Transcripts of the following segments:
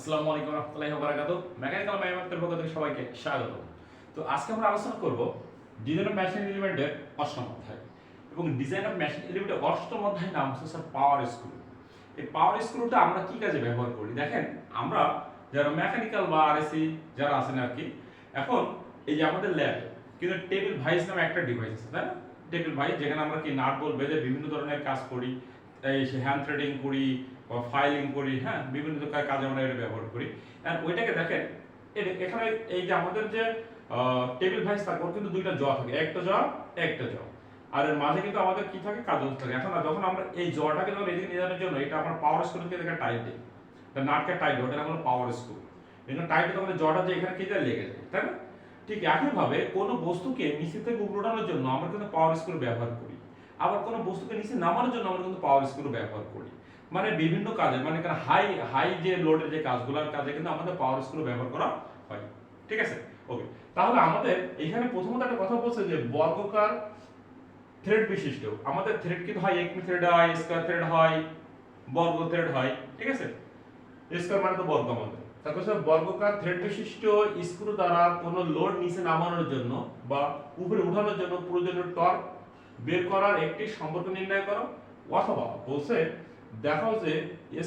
আসসালামু আলাইকুম রহমতুল্লাহি ওয়া মেকানিক্যাল ম্যাথমেটিক্সের পক্ষ থেকে সবাইকে স্বাগত। তো আজকে আমরা আলোচনা করব ডিজাইন অফ মেশিন এলিমেন্টের অষ্টম অধ্যায় এবং ডিজাইন অফ মেশিন এলিমেন্টের অষ্টম অধ্যায় নাম হচ্ছে স্যার পাওয়ার স্ক্রু। এই পাওয়ার স্ক্রুটা আমরা কি কাজে ব্যবহার করি? দেখেন, আমরা যারা মেকানিক্যাল বা আরএসি যারা আছেন আর কি এখন এই যে আমাদের ল্যাব কিন্তু টেবিল ভাইস নামে একটা ডিভাইস আছে, তাই না? টেবিল ভাইস, যেখানে আমরা কি নাট বল বেঁধে বিভিন্ন ধরনের কাজ করি, এই হ্যান্ড থ্রেডিং করি বা ফাইলিং করি হ্যাঁ? বিভিন্ন কাজে আমরা এটা ব্যবহার করি। আর ওইটাকে দেখেন এখানে এই যে আমাদের যে টেবিল ভাইস থাকে, ওর কিন্তু দুইটা জ থাকে, একটা জ একটা জ। আর এর মাঝে কিন্তু আমাদের কি থাকে? কাজল থাকে। এখন যখন আমরা এই জটাকে যখন এদিকে নিয়ে যাওয়ার জন্য, এটা আমরা পাওয়ার স্ক্রুকে দেখে টাইট দিই। এটা নাটকে টাইট ওটা হলো পাওয়ার স্ক্রু এখানে টাইট দিলে আমাদের জটা যে এখানে কি যায় লেগে যায়, তাই না? ঠিক একইভাবে কোনো বস্তুকে নিচে থেকে ওঠানোর জন্য আমরা কিন্তু পাওয়ার স্ক্রু ব্যবহার করি। আবার কোনো বস্তুকে নিচে নামানোর জন্য আমরা কিন্তু পাওয়ার স্ক্রু ব্যবহার করি। মানে বিভিন্ন কাজে মানে হাই হাই যে লোডের যে কাজগুলোর কাজে কিন্তু আমাদের পাওয়ার স্ক্রু ব্যবহার করা হয়। ঠিক আছে? ওকে তাহলে আমাদের এখানে প্রথমত একটা কথা বলছে যে বর্গকার থ্রেড বিশিষ্ট। আমাদের থ্রেড কিন্তু হয় একমি থ্রেড হয় স্কয়ার থ্রেড হয়, বর্গ থ্রেড হয়। ঠিক আছে? স্কয়ার মানে তো বর্গ আমাদের। তারপর বর্গকার থ্রেড বিশিষ্ট স্ক্রু দ্বারা কোনো লোড নিচে নামানোর জন্য বা উপরে উঠানোর জন্য প্রয়োজনীয় টর্ক বের করার একটি সম্পর্ক নির্ণয় করো। অথবা বলছে দেখাও যে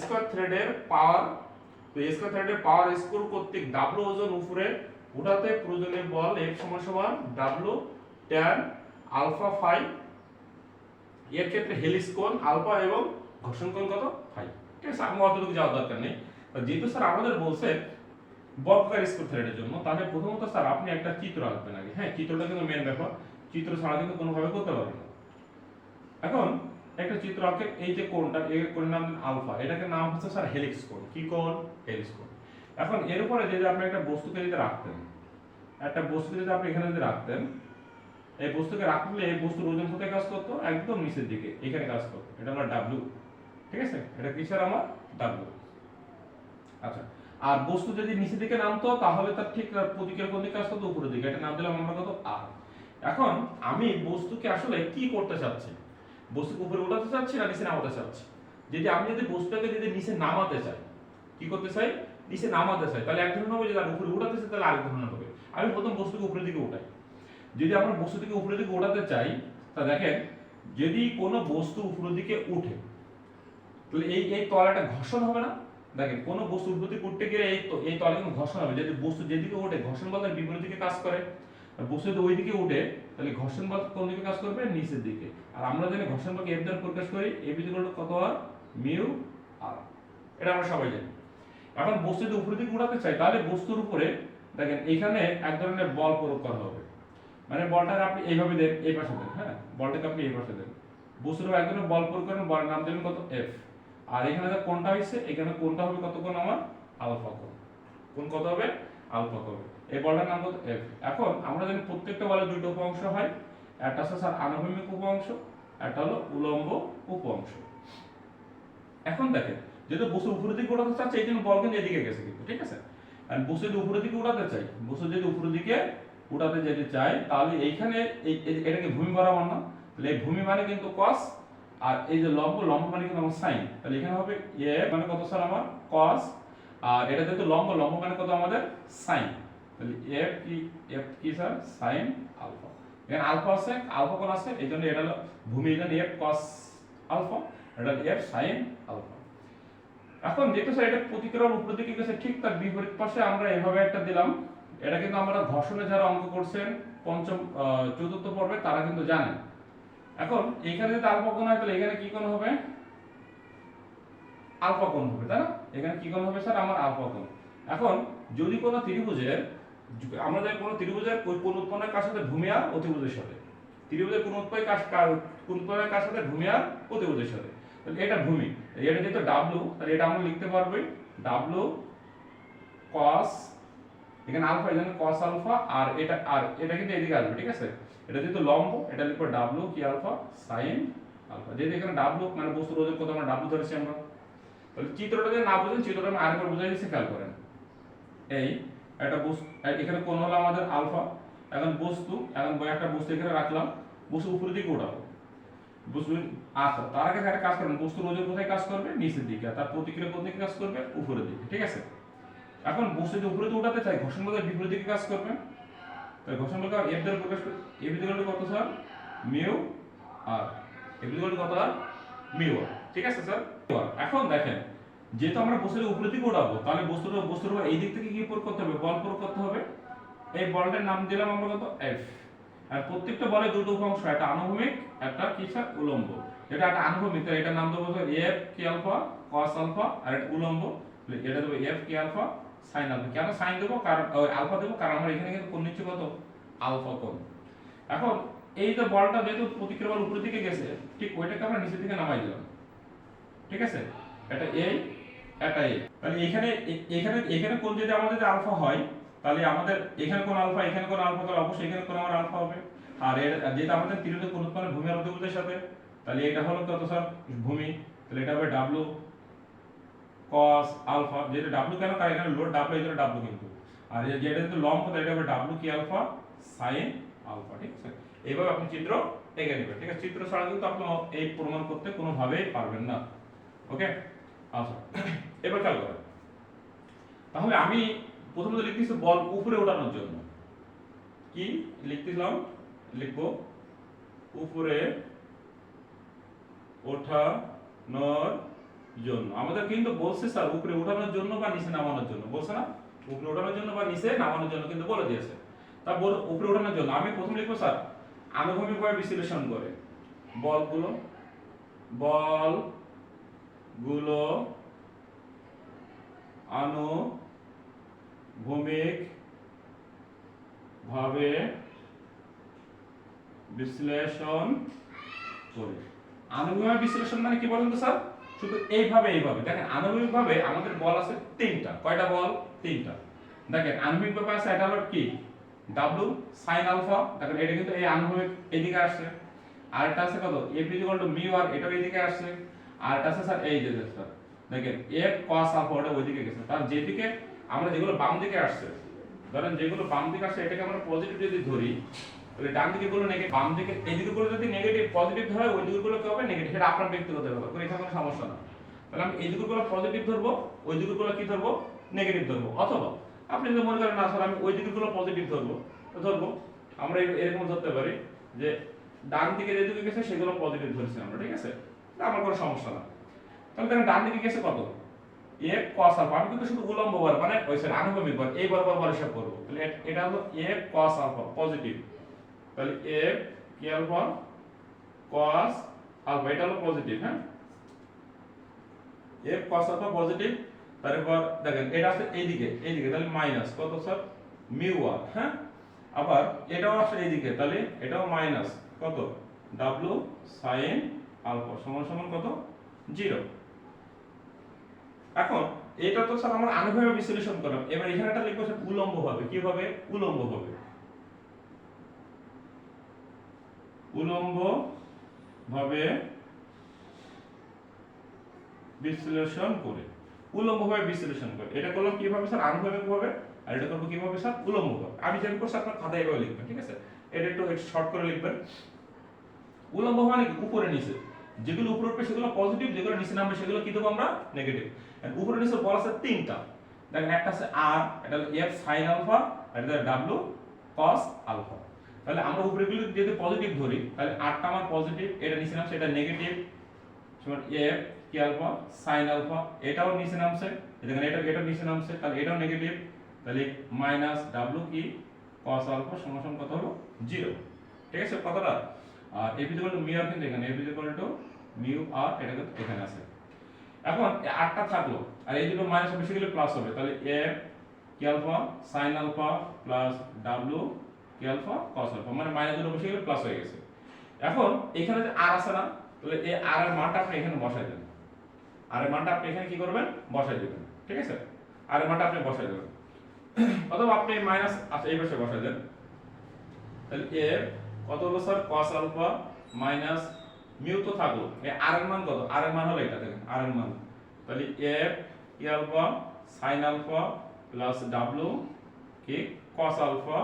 স্কয়ার থ্রেডের পাওয়ার তো স্কয়ার থ্রেডের পাওয়ার স্ক্রু কর্তৃক ডাব্লু ওজন উপরে উঠাতে প্রয়োজনীয় বল এফ সমান সমান ডাব্লু ট্যান আলফা ফাই এর ক্ষেত্রে হেলিক্স কোণ আলফা এবং ঘর্ষণ কোণ কত? ফাই ঠিক আছে আমি অতটুকু যাওয়ার দরকার নেই। যেহেতু স্যার আমাদের বলছে বর্গকার স্ক্রু থ্রেডের জন্য, তাহলে প্রথমত স্যার আপনি একটা চিত্র আঁকবেন আগে। হ্যাঁ চিত্রটা কিন্তু মেন ব্যাপার। চিত্র ছাড়া কিন্তু কোনোভাবে করতে পারবেন এখন একটা চিত্র আঁকে, এই যে কোণটা এর কোণের নাম আলফা, এটাকে নাম হচ্ছে স্যার হেলিক্স কোণ। কি কোণ? হেলিক্স কোণ। এখন এর উপরে যদি আপনি একটা বস্তুকে যদি রাখতেন, একটা বস্তুকে যদি আপনি এখানে যদি রাখতেন, এই বস্তুকে রাখলে এই বস্তুর ওজন কোথায় কাজ করতো? একদম নিচের দিকে, এখানে কাজ করতো। এটা আমার ডাব্লিউ ঠিক আছে? এটা কিসের আমার? ডাব্লিউ আচ্ছা আর বস্তু যদি নিচের দিকে নামতো, তাহলে তার ঠিক প্রতিক্রিয়া কোন দিকে করতো, উপরের দিকে। এটা নাম দিলাম আমরা কত? আর এখন আমি বস্তুকে আসলে কি করতে চাচ্ছি? বস্তুকে উপরে উঠাতে চাচ্ছি না, নিচে নামাতে চাচ্ছি? যদি আমি যদি বস্তুটাকে যদি নিচে নামাতে চাই, কি করতে চাই? নিচে নামাতে চাই, তাহলে এক ধরনের হবে, যদি আর উপরে উঠাতে চাই, তাহলে আরেক ধরনের হবে। আমি প্রথম বস্তুকে উপরের দিকে উঠাই। যদি আমরা থেকে উপরের দিকে ওঠাতে চাই, তা দেখেন, যদি কোনো বস্তু উপরের দিকে উঠে, তাহলে এই এই তলাটা ঘর্ষণ হবে না? দেখেন, কোনো বস্তু উপর দিকে উঠতে গেলে এই এই তলে কিন্তু ঘর্ষণ হবে। যদি বস্তু যেদিকে ওঠে, ঘর্ষণ বল তার বিপরীত দিকে কাজ করে। বস্তু যদি ওই দিকে উঠে তাহলে ঘর্ষণ বল কোন দিকে কাজ করবে? নিচের দিকে। আর আমরা জানি ঘর্ষণ বলকে এফ দ্বারা প্রকাশ করি এফ ইকুয়াল কত আর মিউ আর এটা আমরা সবাই জানি। এখন বস্তু যদি উপরের দিকে উঠাতে চাই, তাহলে বস্তুর উপরে দেখেন এইখানে এক ধরনের বল প্রয়োগ করা হবে। মানে বলটাকে আপনি এইভাবে দেন, এই পাশে দেন হ্যাঁ? বলটাকে আপনি এই পাশে দেন। বস্তুর উপর এক ধরনের বল প্রয়োগ করেন, বলের নাম দেবেন কত? এফ আর এখানে যে কোনটা হয়েছে, এখানে কোনটা হবে কত কোণ আমার? আলফা কোণ কোন কত হবে? আলফা হবে এই বলটার নাম কত এফ। এখন আমরা জানি প্রত্যেকটা বলের দুটো উপ অংশ হয়। একটা হচ্ছে স্যার আনুভূমিক উপ অংশ একটা হলো উলম্ব উপ অংশ এখন দেখেন, যেহেতু বস্তু উপরের দিকে উঠাতে চাচ্ছে, এই জন্য বল কিন্তু এদিকে গেছে কিন্তু, ঠিক আছে? আর বস্তু যদি উপরের দিকে উঠাতে চাই বস্তু যদি উপরের দিকে উঠাতে যেতে চাই তাহলে এইখানে এই এই- এটাকে ভূমি বরাবর না। তাহলে এই ভূমি মানে কিন্তু কস আর এই যে লম্ব লম্ব মানে কিন্তু আমার সাইন তাহলে এখানে হবে এ মানে কত স্যার আমার? কস আর এটা যেহেতু লম্ব লম্ব মানে কত আমাদের? সাইন তাহলে এফ কি এফ কি স্যার সাইন আলফা এখানে আলফা আছে আলফা কোন আছে? এই জন্য এটা হলো ভূমি এখানে এফ কস আলফা এটা এফ সাইন আলফা এখন যেহেতু স্যার এটা প্রতিক্রিয়ার উপর দিকে গেছে, ঠিক তার বিপরীত পাশে আমরা এভাবে একটা দিলাম। এটা কিন্তু আমরা ঘর্ষণে যারা অঙ্ক করছেন, পঞ্চম চতুর্থ পর্বে, তারা কিন্তু জানেন এখন এখানে যদি আলফা কোণ হয়, তাহলে এখানে কি কোণ হবে? আলফা কোণ হবে, তাই না? এখানে কি কোণ হবে স্যার আমার আলফা কোণ। এখন যদি কোনো ত্রিভুজের যদি কোনো ত্রিভুজের কোন উৎপন্নের কার সাথে ভূমিয়া অতিভুজের সাথে? ত্রিভুজের কোন উৎপন্ন কার কোন উৎপন্নের কার সাথে ভূমি আর অতিভুজের সাথে? তাহলে এটা ভূমি। এটা যেহেতু ডাব্লু তাহলে এটা আমরা লিখতে পারব ডাব্লু কস এখানে আলফা এখানে কস আলফা আর এটা আর এটা কিন্তু এদিকে আসবে, ঠিক আছে? এটা যেহেতু লম্ব, এটা লিখব ডাব্লু কি আলফা সাইন আলফা যেহেতু এখানে ডাব্লু মানে বস্তুর ওজন কত, আমরা ডাব্লু ধরেছি আমরা। তাহলে চিত্রটা যদি না বুঝেন, চিত্রটা আমি আরেকবার বুঝাই দিচ্ছি খেয়াল করেন। এই একটা বস্তু এখানে কোন হলো আমাদের আলফা, এখন বস্তু, এখন একটা বস্তু এখানে রাখলাম, বস্তু উপরের দিকে উঠাবো। বস্তু আচ্ছা তার আগে একটা কাজ করবেন, বস্তুর ওজন কোথায় কাজ করবে? নিচের দিকে তার প্রতিক্রিয়া কোন দিকে কাজ করবে? উপরের দিকে, ঠিক আছে? এখন বস্তু যদি উপরে উঠাতে চাই, ঘর্ষণ বলের বিপরীত দিকে কাজ করবে। তাহলে ঘর্ষণ বলকে এফ দ্বারা প্রকাশ এফ টু কত sir? Mu R F two কত আর? মিউ ঠিক আছে স্যার? এখন দেখেন যেহেতু আমরা বস্তুর উপরে দিকে উঠাবো তাহলে বস্তুর বস্তুর উপর এই দিক থেকে কি প্রয়োগ করতে হবে, বল প্রয়োগ করতে হবে। এই বলটার নাম দিলাম আমরা কত? এফ আর প্রত্যেকটা বলে দুটো অংশ একটা আনুভূমিক, একটা কি স্যার উলম্ব। এটা একটা আনুভূমিক, তাহলে এটার নাম দেবো এফ কে আলফা কস আলফা আর একটা উলম্ব। এটা দেবো এফ কে আলফা সাইন আলফা কেন সাইন দেবো? কারণ আলফা দেবো? কারণ আমরা এখানে কিন্তু কোণ নিচ্ছি কত? আলফা কোণ। এখন, এই যে বলটা যেহেতু প্রতিক্রিয়া বল উপরের দিকে গেছে, ঠিক ওইটাকে আমরা নিচের দিকে নামাই দিলাম। ঠিক আছে? এটা এই এটা এই তাহলে এখানে, এ- এখানে এখানে কোন যদি আমাদের আলফা হয়, তাহলে আমাদের এখানে কোন আলফা, এখানে কোন আলফা, তাহলে অবশ্যই এখানে কোন আমার আলফা হবে। আর এর যেটা আমাদের তীরতে কোন উৎপন্ন ভূমি আর সাথে, তাহলে এটা হলো কত স্যার ভূমি। তাহলে এটা হবে ডাব্লু আলফা। যেটা ডাব্লু কেন? এখানে লোড ডাব্লু এখানে ডাব্লু কিন্তু। আর যেটা যদি এটা হবে ডাব্লু কি আলফা sin আলফা, ঠিক আছে? এইভাবে আপনি চিত্র এঁকে নেবেন, ঠিক আছে? চিত্র ছাড়া কিন্তু আপনি এই প্রমাণ করতে কোনোভাবেই পারবেন না। ওকে আচ্ছা এবার খেয়াল করেন তাহলে আমি প্রথমত লিখতেছি বল উপরে ওঠানোর জন্য। কি লিখতেছিলাম? লিখব, উপরে ওঠানোর জন্য। আমাদের কিন্তু বলছে, স্যার, উপরে ওঠানোর জন্য বা নিচে নামানোর জন্য। বলছে না? উপরে ওঠানোর জন্য বা নিচে নামানোর জন্য কিন্তু বলে দিয়েছে। তা বল উপরে ওঠানোর জন্য। আমি প্রথম লিখব, স্যার, আনুভূমিকভাবে বিশ্লেষণ করে। বলগুলো, বল গুলো আনুভূমিক ভাবে বিশ্লেষণ করি। আনুভূমিক বিশ্লেষণ মানে কি বলেন তো স্যার? শুধু এইভাবে এইভাবে। দেখেন আনুভূমিক ভাবে আমাদের বল আছে তিনটা। কয়টা বল? তিনটা। দেখেন, আনুভূমিক ভাবে আছে, এটা হলো কি? ডাব্লু সাইন আলফা দেখেন, এটা কিন্তু এই আনুভূমিক এদিকে আসছে। আর এটা আছে কত? F equal to mu R এটাও এদিকে আসছে। আর এটা স্যার, এই যে স্যার, দেখেন এফ কস আলফা ওটা ওইদিকে গেছে। তার যেদিকে আমরা যেগুলো বাম দিকে আসছে, ধরেন যেগুলো বাম দিকে আসছে, এটাকে আমরা পজিটিভ যদি ধরি, তাহলে ডান দিকে গুলো নেগেটিভ বাম দিকে এই দিকে গুলো যদি নেগেটিভ পজিটিভ ধরে ওই দিকে গুলো কি হবে নেগেটিভ সেটা আপনার ব্যক্তিগত ব্যাপার, কোনো এখানে কোনো সমস্যা না। তাহলে আমি এই দিকে গুলো পজিটিভ ধরবো ওই দিকে গুলো কি ধরবো? নেগেটিভ ধরবো। অথবা আপনি যদি মনে করেন, না স্যার, আমি ওই দিকে গুলো পজিটিভ ধরবো তো ধরবো। আমরা এরকম ধরতে পারি যে, ডান দিকে যেদিকে গেছে, সেগুলো পজিটিভ ধরছি আমরা, ঠিক আছে? আমার কোনো সমস্যা না। তাহলে দেখেন, ডান দিকে গেছে কত? এ cos আলফা আমি কিন্তু শুধু উলম্ব বার মানে ওই সরি আনুভূমিক বার এই বরাবর বার হিসাব করব। তাহলে এটা হলো এ cos আলফা পজিটিভ তাহলে এ কি আলফা cos আলফা এটা হলো পজিটিভ হ্যাঁ? এ cos আলফা পজিটিভ তারপর দেখেন, এটা আছে এইদিকে এইদিকে, তাহলে মাইনাস কত স্যার মিউ আর হ্যাঁ? আবার এটাও আসে এইদিকে, তাহলে এটাও মাইনাস কত? ডাব্লু সাইন আলফা সমান সমান কত? জিরো। এখন এটা তো স্যার আমরা আনুভাবে বিশ্লেষণ করলাম এবার এখানে একটা লিখব স্যার উলম্ব ভাবে কি হবে? উলম্ব ভাবে উলম্ব ভাবে বিশ্লেষণ করে। উলম্ব ভাবে বিশ্লেষণ করে। এটা করলাম কীভাবে স্যার আনুভাবিক ভাবে। আর এটা করব কীভাবে স্যার উলম্ব ভাবে। আমি যেটা করছি আপনার খাতায় এভাবে লিখবেন, ঠিক আছে? এটা একটু শর্ট করে লিখবেন। উলম্ব মানে কি? উপরে নিচে। যেগুলো উপরে উঠবে, সেগুলো পজিটিভ যেগুলো নিচে নামবে, সেগুলো কি দেবো আমরা? নেগেটিভ উপরে নিচে বল আছে তিনটা। দেখেন, একটা আছে আর এটা হলো এফ সাইন আলফা আর এটা ডাব্লু কস আলফা তাহলে আমরা উপরে গুলো যদি পজিটিভ ধরি, তাহলে আরটা আমার পজিটিভ এটা নিচে নামছে, এটা নেগেটিভ সমান এফ কি আলফা সাইন আলফা এটাও নিচে নামছে। দেখেন এটা এটা নিচে নামছে, তাহলে এটাও নেগেটিভ তাহলে মাইনাস ডাব্লু কি কস আলফা সমান কত হলো? জিরো ঠিক আছে কতটা আর F is to mu R কিন্তু এখানে F is to mu R এটা কিন্তু এখানে আছে। এখন আটটা থাকল, আর এই দুটো মাইনাস বেশি গেলে প্লাস হবে। তাহলে এফ কি alpha sine alpha plus W কি আলফা কস আলফা মানে মাইনাস দুটো বসে গেলে প্লাস হয়ে গেছে। এখন এখানে যে আর আছে না, তাহলে এই আর এর মানটা আপনি এখানে বসাই দেন আর এর মানটা আপনি এখানে কি করবেন? বসাই দেবেন, ঠিক আছে? আর এর মানটা আপনি বসাই দেবেন। অথবা আপনি মাইনাস আচ্ছা এই পাশে বসাই দেন। তাহলে এফ কত হলো sir? cos alpha minus mu তো থাকল আর এর মান কত? আর এর মান হলো এটা, দেখেন, আর এর মান। তাহলে এফ কি alpha sine alpha plus W কি cos আলফা।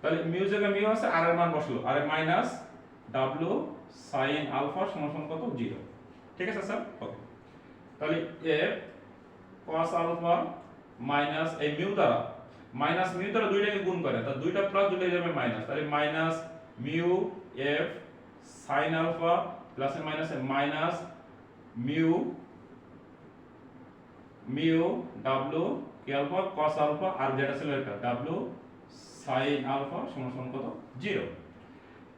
তাহলে মিউ জায়গায় মিউ আছে, আর এর মান বসল। আর মাইনাস ডাব্লু সাইন আলফা সমান কত? জিরো। ঠিক আছে, স্যার? ওকে। তাহলে এফ cos আলফা মাইনাস এই মিউ দ্বারা মাইনাস মিউ দ্বারা দুইটাকে গুণ করে, তা দুইটা প্লাস হয়ে যাবে মাইনাস তাহলে minus mu F sine alpha plus এ minus minus mu mu W কে আলফা কস আলফা আর যেটা ছিল এটা, ডাব্লু সাইন আলফা সমান কত? জিরো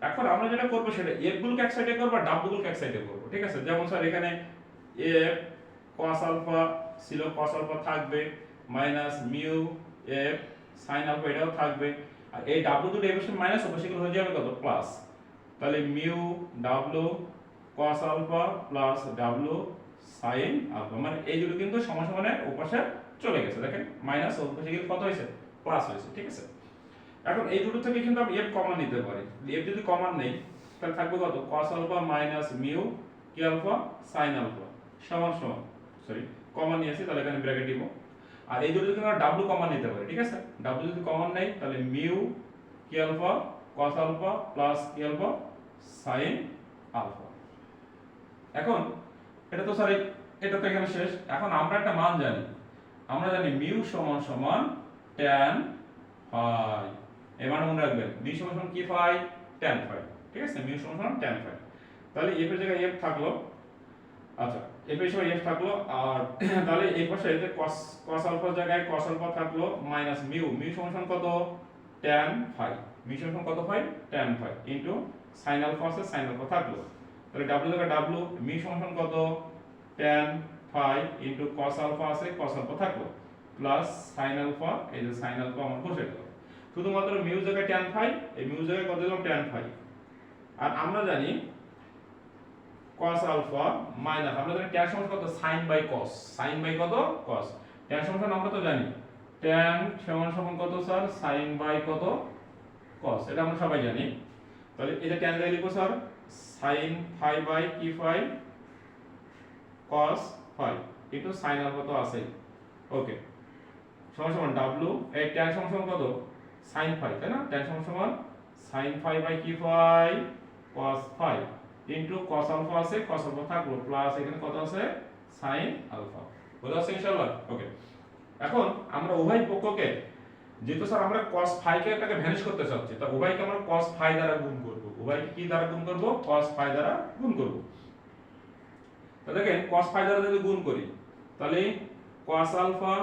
এখন আমরা যেটা করব সেটা এফ গুলোকে এক সাইডে করব ডাব্লু গুলোকে এক সাইডে করব, ঠিক আছে? যেমন স্যার এখানে এফ কস আলফা ছিল কস আলফা থাকবে minus mu F sine alpha এটাও থাকবে। আর এই ডাব্লু দুটো সাথে মাইনাস হবে সেগুলো হয়ে যাবে কত? প্লাস তাহলে mu W cos alpha plus W sine alpha. মানে এই দুটো কিন্তু সমান সমানে ওপাশে চলে গেছে। দেখেন মাইনাস ওপাশে গেলে কত হয়েছে? প্লাস হয়েছে, ঠিক আছে? এখন এই দুটো থেকে কিন্তু আমি এফ কমন নিতে পারি। এফ যদি কমন নেই, তাহলে থাকবে কত? Cos আলফা মাইনাস মিউ কি আলফা? Sin alpha. সমান সমান। সরি কমন নিয়েছি তাহলে এখানে ব্র্যাকেট দিব। আর এই দুটো কিন্তু আমরা ডাব্লু কমন নিতে পারি, ঠিক আছে? ডাব্লু যদি কমন নেই, তাহলে মিউ কি আলফা cos আলফা প্লাস কি আলফা sin আলফা এখন, এটা তো সরি এটা তো এখানে শেষ। এখন আমরা একটা মান জানি। আমরা জানি মিউ সমান সমান tan ফাই এই মান মনে রাখবেন মিউ সমান সমান কি ফাই tan ফাই ঠিক আছে? মিউ সমান সমান tan ফাই তাহলে এফ এর জায়গায় এফ থাকল। আচ্ছা এর সময় এফ থাকল, আর তাহলে এই পাশে এতে cos cos আলফার জায়গায় cos আলফা থাকল মাইনাস মিউ মিউ সমান কত? tan ফাই মিউ সমান কত phi tan phi into sin alpha আছে, sin আলফা থাকল। তাহলে w জায়গায় w মিউ সমান কত? tan phi into cos alpha আছে, cos আলফা থাকল। প্লাস sin আলফা এই যে sin আলফা আমার বসে গেল। শুধুমাত্র মিউ জায়গায় tan ফাই এই মিউ জায়গায় কত দিলাম tan ফাই আর আমরা জানি cos আলফা মাইনাস আমরা জানি tan সমান কত? sin by cos, sin by কত? cos tan সমান আমরা তো জানি? tan সমান সমান কত স্যার sin বাই কত? cos, এটা আমরা সবাই জানি। তাহলে এটা tan দিয়ে লিখব স্যার sin ফাই বাই কি ফাই cos ফাই কিন্তু sin আলফা তো আছেই। ওকে সমান সমান w, এই tan সমান সমান কত? sin ফাই তাই না? tan সমান সমান sin ফাই বাই কি phi cos phi into cos alpha আছে, cos আলফা থাকল প্লাস এখানে কত আছে? sin alpha. বোঝা যাচ্ছে ইনশাআল্লাহ? ওকে এখন আমরা উভয় পক্ষকে, যেহেতু স্যার আমরা cos ফাই কে এটাকে ভ্যানিশ করতে চাচ্ছি, তা উভয়কে আমরা cos ফাই দ্বারা গুণ করব। উভয়কে কি দ্বারা গুণ করব? cos ফাই দ্বারা গুণ করব। তো দেখেন, cos ফাই দ্বারা যদি গুণ করি, তাহলে cos alpha,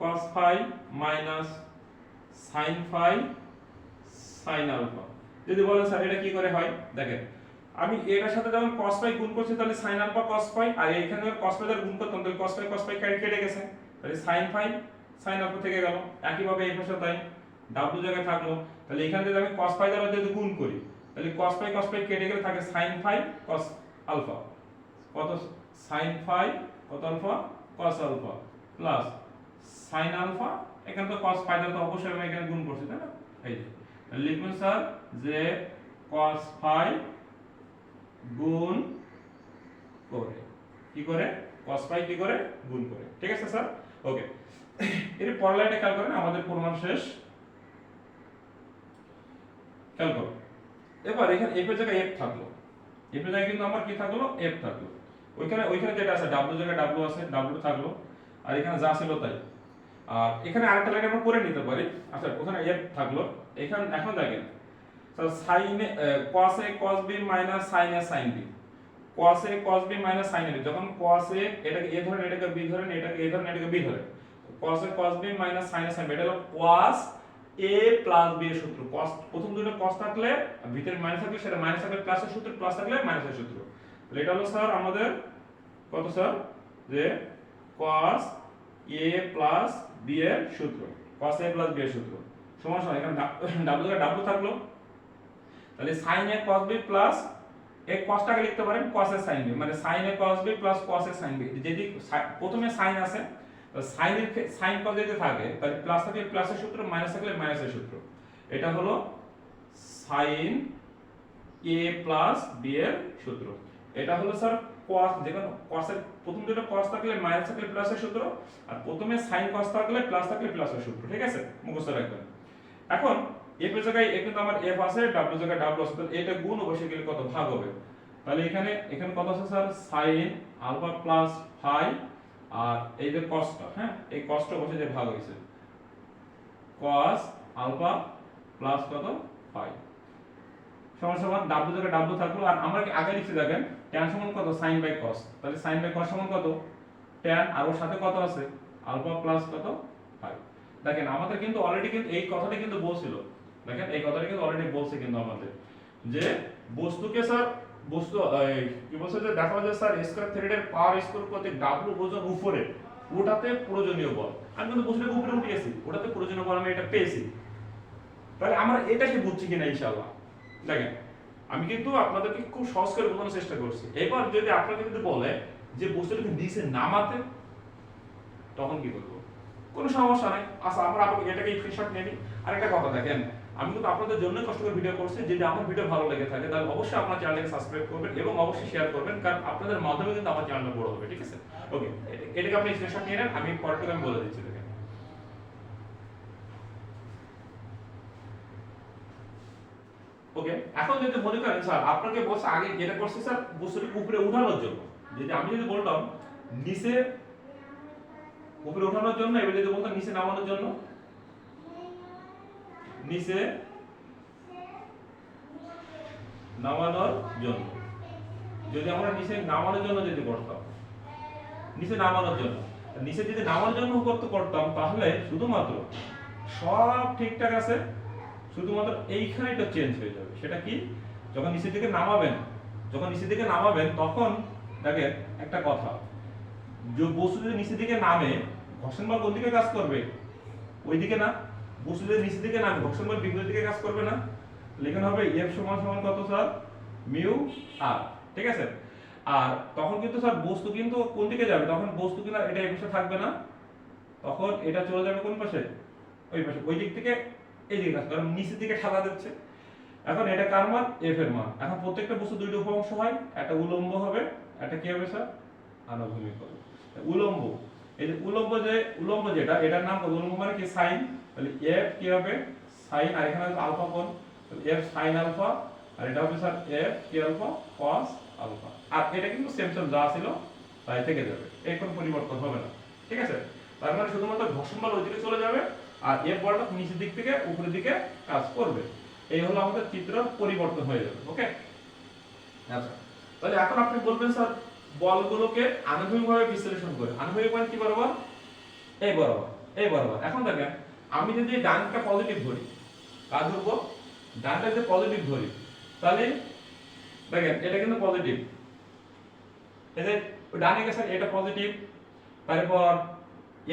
cos phi minus sin phi sin alpha. যদি বলেন, স্যার, এটা কি করে হয়? দেখেন, আমি এটার সাথে যখন cos ফাই গুণ করছি, তাহলে sin আলফা cos ফাই আর এখানে যখন cos ফাই দ্বারা গুণ করতাম, তাহলে cos ফাই cos ফাই কেটে গেছে। তাহলে sin ফাই sin আলফা থেকে গেল। একইভাবে এই পাশে তাই, w জায়গায় থাকল। তাহলে এখানে যদি আমি cos ফাই দ্বারা যদি গুণ করি, তাহলে cos ফাই cos ফাই কেটে গেলে থাকে sin ফাই cos আলফা কত? sin ফাই কত alpha cos alpha plus sin alpha এখানে তো cos ফাই দ্বারা তো অবশ্যই আমি এখানে গুণ করছি, তাই না? এই যে। লিখবেন স্যার যে cos ফাই গুণ করে। কি করে? cos ফাই কি করে? গুণ করে। ঠিক আছে স্যার? ওকে এর পরের লাইনটা খেয়াল করেন, আমাদের প্রমাণ শেষ। খেয়াল করো এবার এখানে এফ এর জায়গায় এফ থাকল। এফ এর জায়গায় কিন্তু আমার কি থাকল? এফ থাকল। ওইখানে ওইখানে যেটা আছে ডাব্লিউ জায়গায় ডাব্লিউ আছে ডাব্লিউ থাকল। আর এখানে যা ছিল তাই। আর এখানে আরেকটা লাইন আমরা করে নিতে পারি। আচ্ছা ওখানে এফ থাকল। এখানে এখন দেখেন। Sine cos a, cos b minus sin a sin b cos a, cos b minus sin a, যখন cos a, এটাকে a ধরেন, এটাকে b ধরেন, এটাকে a ধরেন, এটাকে b ধরেন। cos a, cos b minus sin a sin b, এটা হলো cos a প্লাস b এর সূত্র। cos, প্রথম দুটো cos থাকলে, ভিতরে মাইনাস থাকলে সেটা মাইনাস থাকলে প্লাসের সূত্র প্লাস থাকলে মাইনাসের সূত্র। তাহলে এটা হলো স্যার আমাদের, কত স্যার যে cos a প্লাস b এর সূত্র। cos a প্লাস b এর সূত্র। সমান সমান, এখানে w w থাকল। তাহলে sin a cos b plus এই cosটাকে লিখতে পারেন a sin b মানে sin a cos b plus a sin b যদি প্রথমে সাইন এর সাইন cos যদি থাকে, তাহলে প্লাস থাকলে প্লাসের সূত্র মাইনাস থাকলে মাইনাসের সূত্র। এটা হলো sin a প্লাস b এর সূত্র। এটা হলো স্যার cos যেখানে cos এর, প্রথম দুটো cos থাকলে মাইনাস থাকলে প্লাসের সূত্র, আর প্রথমে sin cos থাকলে প্লাস থাকলে প্লাসের সূত্র, ঠিক আছে? মুখস্থ রাখবেন। এখন f এর জায়গায় এ আমার আছে জায়গায় আছে তাহলে এটা গুণ গেলে কত ভাগ হবে? তাহলে এখানে এখানে কত আছে স্যার? আলফা প্লাস ফাই আর এই যে হ্যাঁ? এই বসে যে ভাগ আলফা প্লাস কত? ফাইভ সমান সমান ডাব্লু থেকে থাকল, আর আমরা কি আগে লিখছি দেখেন ট্যান সমান কত? সাইন বাই কস তাহলে সাইন বাই কস সমান কত? ট্যান আর ওর সাথে কত আছে? আলফা প্লাস কত? ফাইভ দেখেন, আমাদের কিন্তু অলরেডি কিন্তু এই কথাটা কিন্তু বলছিল। দেখেন, এই কথাটা কিন্তু অলরেডি বলছে কিন্তু আমাদের। যে বস্তুকে স্যার বস্তু কি বলছে যে, দেখা যায় স্যার স্কয়ার থ্রেডের পাওয়ার স্কোর কত ডাব্লু ওজন উপরে, ওটাতে প্রয়োজনীয় বল। আমি কিন্তু বস্তুটাকে উপরে উঠিয়েছি ওটাতে প্রয়োজনীয় বল আমি এটা পেয়েছি। তাহলে আমরা এটাকে বুঝছি কিনা ইনশাআল্লাহ? দেখেন, আমি কিন্তু আপনাদেরকে খুব সহজ করে বোঝানোর চেষ্টা করছি। এবার যদি আপনাকে যদি বলে যে বস্তুটাকে নিচে নামাতে, তখন কি করব কোনো সমস্যা নাই। আচ্ছা আমরা আপনাকে এটাকে স্ক্রিনশট নিয়ে নিই। আরেকটা কথা দেখেন, আমি কিন্তু আপনাদের জন্য কষ্ট করে ভিডিও করছি, যদি আমার ভিডিও ভালো লেগে থাকে, তাহলে অবশ্যই আপনার চ্যানেলকে সাবস্ক্রাইব করবেন এবং অবশ্যই শেয়ার করবেন, কারণ আপনাদের মাধ্যমে কিন্তু আমার চ্যানেলটা বড় হবে, ঠিক আছে? ওকে এটাকে আপনি স্ক্রিনশট নিয়ে নেন, আমি পরেরটা আমি বলে দিচ্ছি, দেখেন। ওকে এখন যদি মনে করেন স্যার আপনাকে বলছে আগে যেটা করছে স্যার বস্তুটিকে উপরে উঠানোর জন্য। যদি আমি যদি বলতাম, নিচে উপরে ওঠানোর জন্য, এবার যদি বলতাম নিচে নামানোর জন্য? নিচে নামানোর জন্য। যদি আমরা নিচে নামানোর জন্য যদি করতাম, নিচে নামানোর জন্য নিচে যদি নামানোর জন্য করতে করতাম, তাহলে শুধুমাত্র সব ঠিকঠাক আছে, শুধুমাত্র এইখানে একটা চেঞ্জ হয়ে যাবে। সেটা কি? যখন নিচের দিকে নামাবেন, যখন নিচের দিকে নামাবেন, তখন দেখেন একটা কথা, যে বস্তু যদি নিচের দিকে নামে ঘর্ষণ কোন দিকে কাজ করবে? ওই দিকে না? যদি নিচের দিকে নামে ঘর্ষণ বিপরীত দিকে কাজ করবে না? লেখানো হবে এফ সমান সমান কত স্যার? মিউ আর ঠিক আছে? আর তখন কিন্তু স্যার বস্তু কিন্তু কোন দিকে যাবে? তখন বস্তু কিনা এটা এই পাশে থাকবে না। তখন এটা চলে যাবে কোন পাশে? ওই পাশে। ওই দিক থেকে এই দিকে কাজ কারণ নিচের দিকে ঠেলা দিচ্ছে। এখন এটা কার মান? এফ এর মান। এখন প্রত্যেকটা বস্তু দুইটা উপ অংশ হয়। একটা উলম্ব হবে। একটা কি হবে স্যার? আনুভূমিক হবে। উলম্ব। এই যে উলম্ব যে, উলম্ব যেটা, এটার নাম উলম্ব মানে কি? সাইন। তাহলে এফ কি হবে? সাইন, আর এখানে আলফা কোণ। এফ সাইন আলফা, আর এটা হবে স্যার এফ কি আলফা? Cos alpha. আর এটা কিন্তু সেম সেম যা ছিল, তাই থেকে যাবে। এই কোনো পরিবর্তন হবে না। ঠিক আছে? তার মানে শুধুমাত্র ঘর্ষণ বল ওইদিকে চলে যাবে, আর এফ বলটা নিচের দিক থেকে উপরের দিকে কাজ করবে। এই হলো আমাদের চিত্র পরিবর্তন হয়ে যাবে। ওকে আচ্ছা। তাহলে এখন আপনি বলবেন, স্যার বলগুলোকে আনুভূমিকভাবে বিশ্লেষণ করে। আনুভূমিক মানে কি বরাবর? এই বরাবর এই বরাবর। এখন দেখেন, আমি যদি ডানটা পজিটিভ ধরি কাজ ধরবো? ডানটা যদি পজিটিভ ধরি, তাহলে দেখেন, এটা কিন্তু পজিটিভ যে ডানে গেছে, এটা পজিটিভ তারপর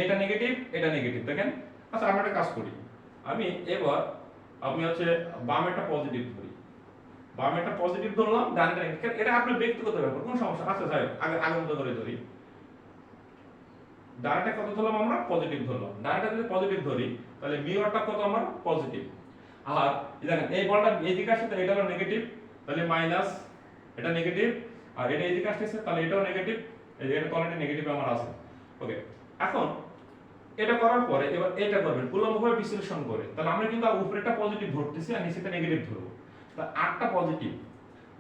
এটা নেগেটিভ এটা নেগেটিভ দেখেন? আচ্ছা আমরা একটা কাজ করি। আমি এবার, আমি হচ্ছে বাম বামেটা পজিটিভ ধরি। বামেটা পজিটিভ ধরলাম নেগেটিভ এটা আপনার ব্যক্তিগত ব্যাপার, কোনো সমস্যা আচ্ছা যাই আগে আগে মতো করে ধরি। ডানটা কত ধরলাম আমরা? পজিটিভ ধরলাম। ডানটা যদি পজিটিভ ধরি, তাহলে মিউরটা কত আমার? পজিটিভ আর দেখেন, এই বলটা এইদিকে আসছে তো এটা হলো নেগেটিভ তাহলে মাইনাস এটা নেগেটিভ আর এটা এইদিকে আসতেছে, তাহলে এটাও নেগেটিভ এই যে কোয়ালিটি নেগেটিভ আমার আছে। ওকে এখন এটা করার পরে এবার এটা করবেন। উলম্বভাবে বিশ্লেষণ করে। তাহলে আমরা কিন্তু উপরেটা পজিটিভ ধরতেছি আর নিচেটা নেগেটিভ ধরবো। তা আটটা পজিটিভ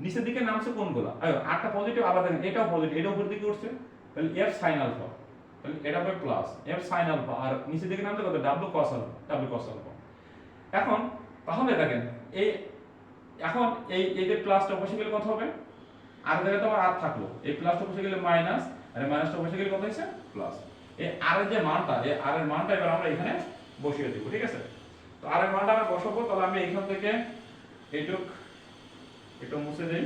নিচের দিকে নামছে কোনগুলো? আটটা পজিটিভ আবার দেখেন, এটাও পজিটিভ এটা উপরের দিকে উঠছে। তাহলে এফ সাইন আলফা তাহলে এটা হবে প্লাস এফ সাইন আলফা আর নিচের দিকে নামছে কত? W cos alpha W cos alpha এখন, তাহলে দেখেন এই এখন এই এই যে প্লাসটা বসে গেলে কত হবে? আর জায়গায় তো আমার আর থাকল। এই প্লাসটা বসে গেলে মাইনাস আর মাইনাসটা বসে গেলে কত হয়েছে? প্লাস এই আর এর যে মানটা, এই আর এর মানটা এবার আমরা এখানে বসিয়ে দেবো, ঠিক আছে? তো আর এর মানটা আমরা বসাবো, তাহলে আমি এখান থেকে এইটুক একটু মুছে দেই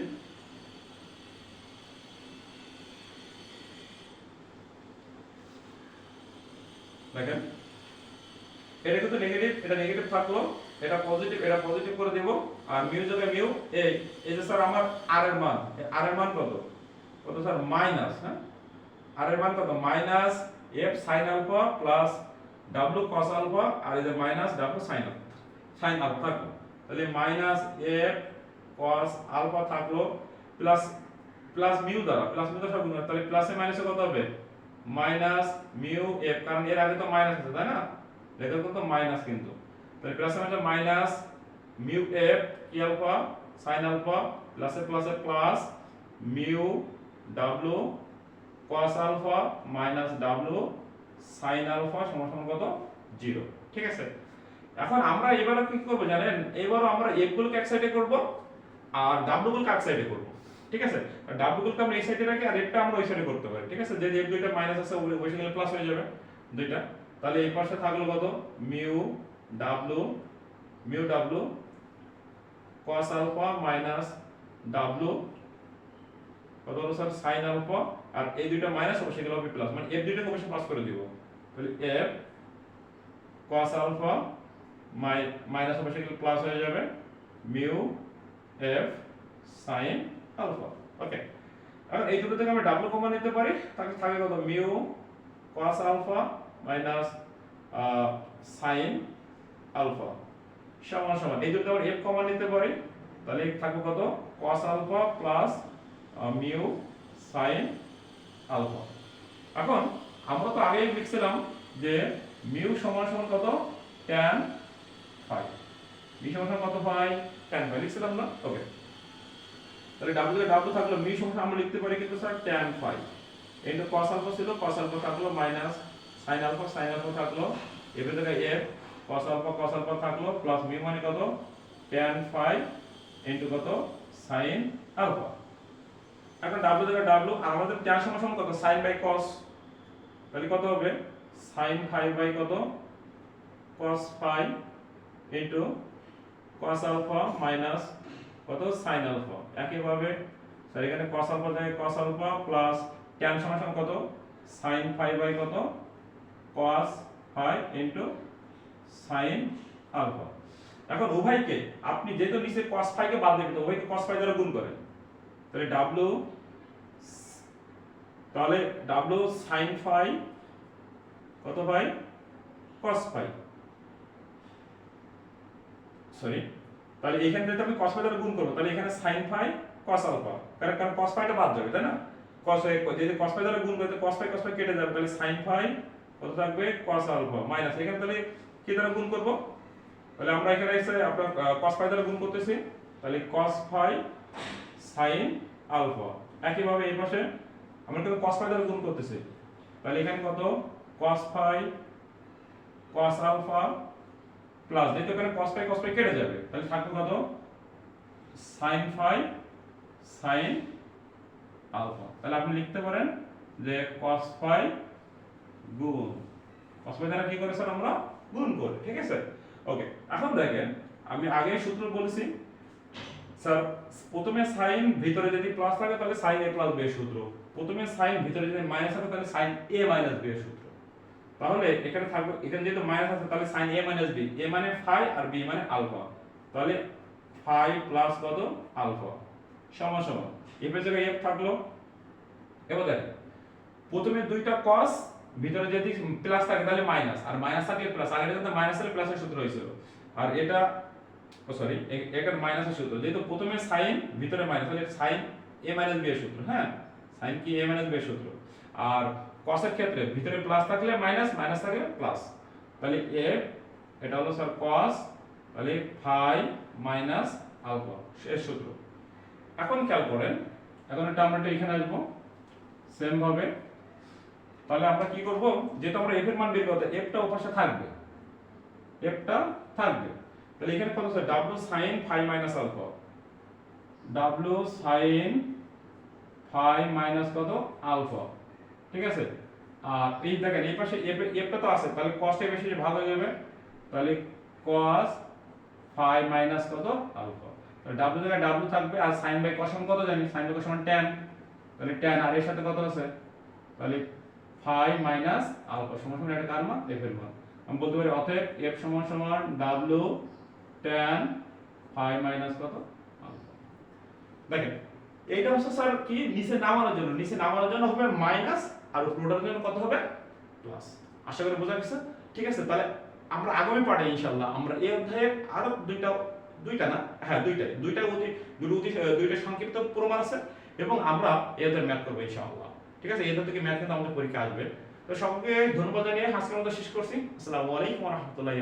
দেখেন। এটা কিন্তু নেগেটিভ এটা নেগেটিভ থাকল, এটা পজিটিভ এটা পজিটিভ করে দেব। আর মিউ জায়গায় মিউ, এই এই যে স্যার আমার আর এর মান আর এর মান কত? কত স্যার? মাইনাস হ্যাঁ? আর এর মান কত? Minus F sine alpha plus W cos alpha আর এই যে minus W sine alpha sine alpha থাকল। তাহলে মাইনাস এফ কস আলফা থাকল প্লাস প্লাস মিউ দ্বারা প্লাস মিউ দ্বারা গুণ তাহলে প্লাসে মাইনাসে কত হবে? মাইনাস মিউ এফ কারণ এর আগে তো মাইনাস আছে, তাই না? লেখা তো মাইনাস কিন্তু। তাহলে প্লাসে মাইনাসে মাইনাস মিউ এফ কি আলফা সাইন আলফা প্লাসে প্লাসে plus mu W cos alpha minus W sine alpha সমান কত? জিরো ঠিক আছে? এখন আমরা এবারে কি করব জানেন? এবারও আমরা এফ গুলোকে এক সাইডে করব আর ডাব্লু গুলোকে এক সাইডে করব। ঠিক আছে? ডাব্লু গুলোকে আমরা এই সাইডে রাখি আর এফটা আমরা ওই সাইডে করতে পারি। ঠিক আছে? যে এফ দুইটা মাইনাস আছে, ওই ওই সাইডে প্লাস হয়ে যাবে দুইটা। তাহলে এই পাশে থাকল কত? Mu W mu W cos alpha minus W কত হলো স্যার sin আলফা আর এই দুইটা মাইনাস হবে, সেগুলো হবে প্লাস মানে f দুইটাকে অবশ্যই প্লাস করে দিব। তাহলে f cos আলফা মাইনাস হবে সেগুলো প্লাস হয়ে যাবে। Mu f sin alpha. Okay. এখন এই দুটো থেকে আমরা ডাবল কমন নিতে পারি। তাহলে থাকে কত? Mu cos alpha minus sin alpha. সমান সমান। এই দুটো আবার f কমন নিতে পারি। তাহলে থাকবে কত? cos alpha plus mu sin alpha. এখন আমরা তো আগেই লিখছিলাম যে মিউ সমান সমান কত? ফাই মিউ সমান সমান কত ফাই tan ফাই লিখছিলাম না? ওকে তাহলে ডাব্লিউ থেকে ডাব্লিউ থাকল মিউ সমান সমান আমরা লিখতে পারি কিন্তু sir tan phi into cos alpha ছিল, cos আলফা থাকল minus sin alpha sin alpha থাকল। এবার থেকে f cos alpha cos alpha থাকল প্লাস মিউ মানে কত? tan ফাই ইনটু কত? sin আলফা এখন ডাব্লিউ থেকে ডাব্লিউ আর আমাদের tan সমান কত? sin বাই cos তাহলে কত হবে? sin ফাই বাই কত? cos phi into cos alpha minus কত? sin আলফা একইভাবে স্যার এখানে cos আলফা থেকে cos আলফা প্লাস tan সমান কত? sin ফাই বাই কত? cos phi into sin alpha এখন উভয়কে, আপনি যেহেতু নিচে cos ফাই কে বাদ দেবেন উভয়কে cos ফাই দ্বারা গুণ করেন। তাহলে ডাব্লু তাহলে ডাব্লু সাইন ফাই কত ফাই cos ফাই সরি তাহলে এখানে যদি আমি cos দ্বারা গুণ করব। তাহলে এখানে sin ফাই cos আলফা কারণ কারণ cos ফাইটা বাদ যাবে, তাই না? Cos ফাই যদি cos ফাই দ্বারা গুণ করতে cos ফাই cos ফাই কেটে যাবে। তাহলে sin ফাই কত থাকবে? cos আলফা মাইনাস এখানে তাহলে কি দ্বারা গুণ করব? তাহলে আমরা এখানে এসে আপনার cos ফাই দ্বারা গুণ করতেছি। তাহলে cos ফাই sin আলফা একইভাবে এই পাশে আমরা কিন্তু cos ফাই দ্বারা গুণ করতেছি। তাহলে এখানে কত? cos phi cos alpha plus যেহেতু এখানে cos ফাই cos ফাই কেটে যাবে, তাহলে থাকবে কত? sin ফাই sin আলফা তাহলে আপনি লিখতে পারেন যে cos ফাই গুণ, cos ফাই দ্বারা কি করে স্যার আমরা? গুণ করি, ঠিক আছে? ওকে এখন দেখেন, আমি আগে সূত্র বলেছি স্যার প্রথমে সাইন ভিতরে যদি প্লাস থাকে, তাহলে সাইন এ প্লাস বি সূত্র। প্রথমে সাইন ভিতরে যদি মাইনাস থাকে, তাহলে সাইন এ মাইনাস বি সূত্র। তাহলে এখানে থাকবে, এখানে যেহেতু মাইনাস আছে, তাহলে sine A minus B A মানে ফাই আর বি মানে আলফা তাহলে ফাই প্লাস কত? আলফা সমান সমান। এফ এর জায়গায় এফ থাকল। এবার দেখেন, প্রথমে দুইটা কস ভিতরে যদি প্লাস থাকে, তাহলে মাইনাস আর মাইনাস থাকলে প্লাস আগের কিন্তু মাইনাস হলে প্লাসের সূত্র হয়েছিল। আর এটা, ও সরি এখানে মাইনাসের সূত্র। যেহেতু প্রথমে সাইন ভিতরে মাইনাস তাহলে সাইন এ মাইনাস বি এর সূত্র হ্যাঁ? সাইন কি এ মাইনাস বি এর সূত্র। আর কসের ক্ষেত্রে ভিতরে প্লাস থাকলে মাইনাস মাইনাস থাকলে প্লাস তাহলে এ এটা হলো স্যার কস তাহলে ফাই মাইনাস আলফা এর সূত্র। এখন খেয়াল করেন, এখন এটা আমরা এটা এখানে আসব সেম ভাবে। তাহলে আমরা কি করব, যেহেতু আমরা এফ এর মান বের করতে এফটা ওপাশে থাকবে। এফটা থাকবে। তাহলে এখানে কত sir W sine phi minus alpha W sine phi minus কত? আলফা ঠিক আছে? আর এই দেখেন, এই পাশে এফ এফটা তো আছে, তাহলে কষ্ট বেশি ভাগ হয়ে যাবে। তাহলে cos ফাই মাইনাস কত? আলফা তাহলে ডাব্লিউ জায়গায় ডাব্লিউ থাকবে, আর সাইন বাই cos কত জানি? সাইন বাই cos সমান tan তাহলে tan, আর এর সাথে কত আছে? তাহলে ফাই মাইনাস আলফা সমান সমান এটা কার মান এফ এর মান। আমি বলতে পারি, অতএব এফ সমান সমান ডাব্লিউ tan ফাই মাইনাস কত? আলফা দেখেন, এইটা হচ্ছে স্যার কি? নিচে নামানোর জন্য। নিচে নামানোর জন্য হবে মাইনাস আর উপরের জন্য কত হবে? প্লাস আশা করি বোঝা গেছে। ঠিক আছে তাহলে আমরা আগামী পাঠে ইনশাআল্লাহ আমরা এই অধ্যায়ের আরও দুইটা দুইটা না? হ্যাঁ দুইটাই। দুইটা অতি দুটো অতি দুইটা সংক্ষিপ্ত প্রমাণ আছে এবং আমরা এই অধ্যায়ের ম্যাথ করব ইনশাআল্লাহ। ঠিক আছে এই অধ্যায় থেকে ম্যাথ কিন্তু আমাদের পরীক্ষা আসবে। তো সকলকে ধন্যবাদ জানিয়ে আজকের মতো শেষ করছি। আসসালামু আলাইকুম ওয়া রাহমাতুল্লাহি